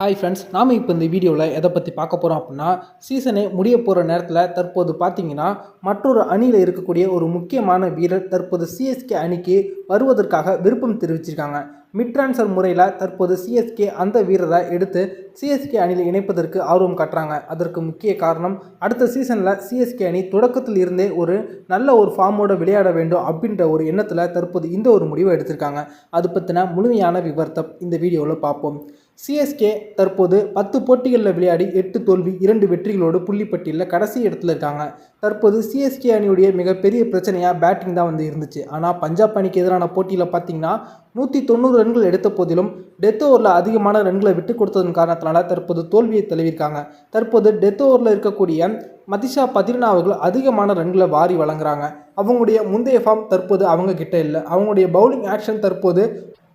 Hi friends நாம் இப்போ இந்த வீடியோவில் எதை பற்றி பார்க்க போகிறோம் அப்படின்னா சீசனே முடிய போகிற நேரத்தில் தற்போது பார்த்தீங்கன்னா மற்றொரு அணியில் இருக்கக்கூடிய ஒரு முக்கியமான வீரர் தற்போது சிஎஸ்கே அணிக்கு வருவதற்காக விருப்பம் தெரிவிச்சிருக்காங்க. மிட் ட்ரான்ஸ்ஃபர் முறையில் தற்போது சிஎஸ்கே அந்த வீரரை எடுத்து சிஎஸ்கே அணியில் இணைப்பதற்கு ஆர்வம் காட்டுறாங்க. அதற்கு முக்கிய காரணம் அடுத்த சீசனில் சிஎஸ்கே அணி தொடக்கத்தில் இருந்தே ஒரு நல்ல ஒரு ஃபார்மோட விளையாட வேண்டும் அப்படின்ற ஒரு எண்ணத்தில் தற்போது இந்த ஒரு முடிவை எடுத்திருக்காங்க. அது பற்றின முழுமையான விவரத்தை இந்த வீடியோவில் பார்ப்போம். சிஎஸ்கே தற்போது பத்து போட்டிகளில் விளையாடி எட்டு தோல்வி இரண்டு வெற்றிகளோடு புள்ளிப்பட்டியலில் கடைசி இடத்துல இருக்காங்க. தற்போது சிஎஸ்கே அணியுடைய மிகப்பெரிய பிரச்சனையாக பேட்டிங் தான் வந்து இருந்துச்சு. ஆனால் பஞ்சாப் அணிக்கு எதிரான போட்டியில் பார்த்தீங்கன்னா நூற்றி தொண்ணூறு ரன்கள் எடுத்த போதிலும் டெத் ஓவரில் அதிகமான ரன்களை விட்டு கொடுத்ததன் காரணத்தினால தற்போது தோல்வியை தழுவிருக்காங்க தற்போது டெத் ஓவரில் இருக்கக்கூடிய மதிஷா பதினா அவர்கள் அதிகமான ரன்களை வாரி வழங்குறாங்க. அவங்களுடைய முந்தைய ஃபார்ம் தற்போது அவங்க கிட்ட இல்லை. அவங்களுடைய பவுலிங் ஆக்ஷன் தற்போது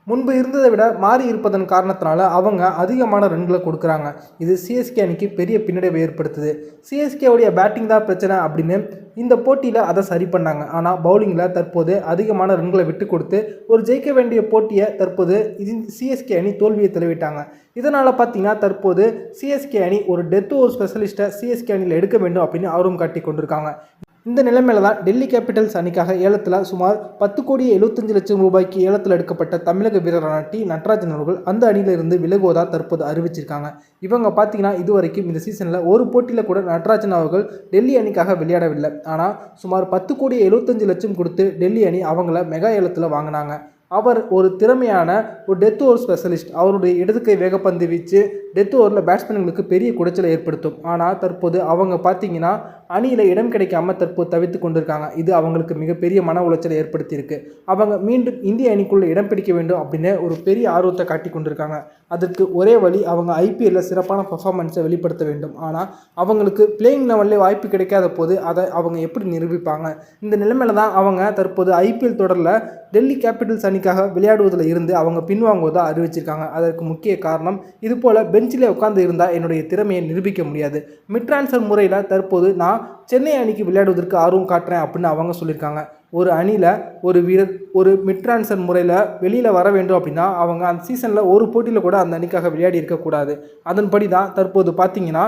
முன்பு இருந்ததை விட மாறி இருப்பதன் காரணத்தினால அவங்க அதிகமான ரன்களை கொடுக்குறாங்க. இது சிஎஸ்கே அணிக்கு பெரிய பின்னடைவை ஏற்படுத்துது. சிஎஸ்கேவுடைய பேட்டிங் தான் பிரச்சனை அப்படின்னு இந்த போட்டியில் அதை சரி பண்ணாங்க. ஆனால் பவுலிங்கில் தற்போது அதிகமான ரன்களை விட்டு கொடுத்து ஒரு ஜெயிக்க வேண்டிய போட்டியை தற்போது இது சிஎஸ்கே அணி தோல்வியை தெளிவிட்டாங்க இதனால் பார்த்தீங்கன்னா தற்போது சிஎஸ்கே அணி ஒரு டெத் ஓவர் ஸ்பெஷலிஸ்ட்டை சிஎஸ்கே அணியில் எடுக்க வேண்டும் அப்படின்னு ஆர்வம் காட்டி கொண்டிருக்காங்க. இந்த நிலைமையில தான் டெல்லி கேபிட்டல்ஸ் அணிக்காக ஏலத்தில் சுமார் பத்து கோடி எழுபத்தஞ்சு லட்சம் ரூபாய்க்கு ஏலத்தில் எடுக்கப்பட்ட தமிழக வீரரான டி. நட்ராஜன் அவர்கள் அந்த அணியிலிருந்து விலகுவதா தற்போது அறிவிச்சிருக்காங்க. இவங்க பார்த்தீங்கன்னா இதுவரைக்கும் இந்த சீசனில் ஒரு போட்டியில் கூட நட்ராஜன் அவர்கள் டெல்லி அணிக்காக விளையாடவில்லை. ஆனால் சுமார் பத்து கோடி எழுபத்தஞ்சு லட்சம் கொடுத்து டெல்லி அணி அவங்கள மெகா ஏலத்தில் வாங்கினாங்க. அவர் ஒரு திறமையான ஒரு டெத் ஓவர் ஸ்பெஷலிஸ்ட். அவருடைய இடதுக்கை வேகப்பந்து வீச்சு டெத் ஓவரில் பேட்ஸ்மேன்களுக்கு பெரிய குடைச்சலை ஏற்படுத்தும். ஆனால் தற்போது அவங்க பார்த்தீங்கன்னா அணியில் இடம் கிடைக்காம தற்போது தவித்து கொண்டிருக்காங்க. இது அவங்களுக்கு மிகப்பெரிய மன உளைச்சலை ஏற்படுத்தியிருக்கு. அவங்க மீண்டும் இந்திய அணிக்குள்ளே இடம் பிடிக்க வேண்டும் அப்படின்னு ஒரு பெரிய ஆர்வத்தை காட்டி கொண்டிருக்காங்க. அதற்கு ஒரே வழி அவங்க ஐபிஎல்லில் சிறப்பான பர்ஃபார்மன்ஸை வெளிப்படுத்த வேண்டும். ஆனால் அவங்களுக்கு பிளேயிங் லெவலில் வாய்ப்பு கிடைக்காத போது அதை அவங்க எப்படி நிரூபிப்பாங்க? இந்த நிலைமையில தான் அவங்க தற்போது ஐபிஎல் தொடரில் டெல்லி கேபிட்டல்ஸ் அணிக்காக விளையாடுவதில் இருந்து அவங்க பின்வாங்குவதாக அறிவிச்சிருக்காங்க. அதற்கு முக்கிய காரணம் இதுபோல் பெஞ்சிலே உட்கார்ந்து இருந்தால் என்னுடைய திறமையை நிரூபிக்க முடியாது. மிட் ட்ரான்ஸ்ஃபர் முறையில் தற்போது நான் சென்னை அணிக்கு விளையாடுவதற்கு ஆர்வம் காட்டுறேன் அப்படின்னு அவங்க சொல்லியிருக்காங்க. ஒரு அணியில் ஒரு வீரர் ஒரு மிட்ரான்சன் முறையில் வெளியில் வர வேண்டும் அப்படின்னா அவங்க அந்த சீசனில் ஒரு போட்டியில் கூட அந்த அணிக்காக விளையாடி இருக்கக்கூடாது. அதன்படி தான் தற்போது பார்த்தீங்கன்னா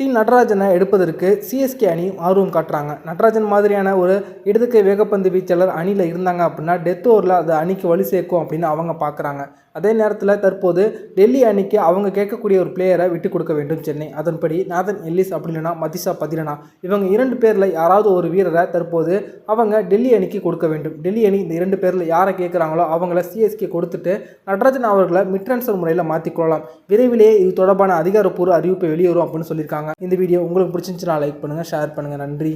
டி நடராஜனை எடுப்பதற்கு சிஎஸ்கே அணி ஆர்வம் காட்டுறாங்க. நடராஜன் மாதிரியான ஒரு இடதுக்கை வேகப்பந்து வீச்சாளர் அணியில் இருந்தாங்க அப்படின்னா டெத் ஓவரில் அது அணிக்கு வலு சேர்க்கும் அப்படின்னு அவங்க பார்க்குறாங்க அதே நேரத்தில் தற்போது டெல்லி அணிக்கு அவங்க கேட்கக்கூடிய ஒரு பிளேயரை விட்டு கொடுக்க வேண்டும் சென்னை. அதன்படி நாதன் எல்லிஸ் அப்படி இல்லைனா மதிஷா பதிலனா இவங்க இரண்டு பேரில் யாராவது ஒரு வீரரை தற்போது அவங்க டெல்லி அணிக்கு கொடுக்க வேண்டும். டெல்லி அணி இந்த இரண்டு பேரில் யாரை கேட்குறாங்களோ அவங்கள சிஎஸ்கே கொடுத்துட்டு நடராஜன் அவர்களை மிட் ட்ரான்ஸ்ஃபர் முறையில் மாற்றிக்கொள்ளலாம் விரைவிலேயே இது தொடர்பான அதிகாரப்பூர்வ அறிவிப்பை வெளியேறும் அப்படின்னு சொல்லியிருக்காங்க. இந்த வீடியோ உங்களுக்கு பிடிச்சிருந்துச்சுன்னா லைக் பண்ணுங்கள் ஷேர் பண்ணுங்கள் நன்றி.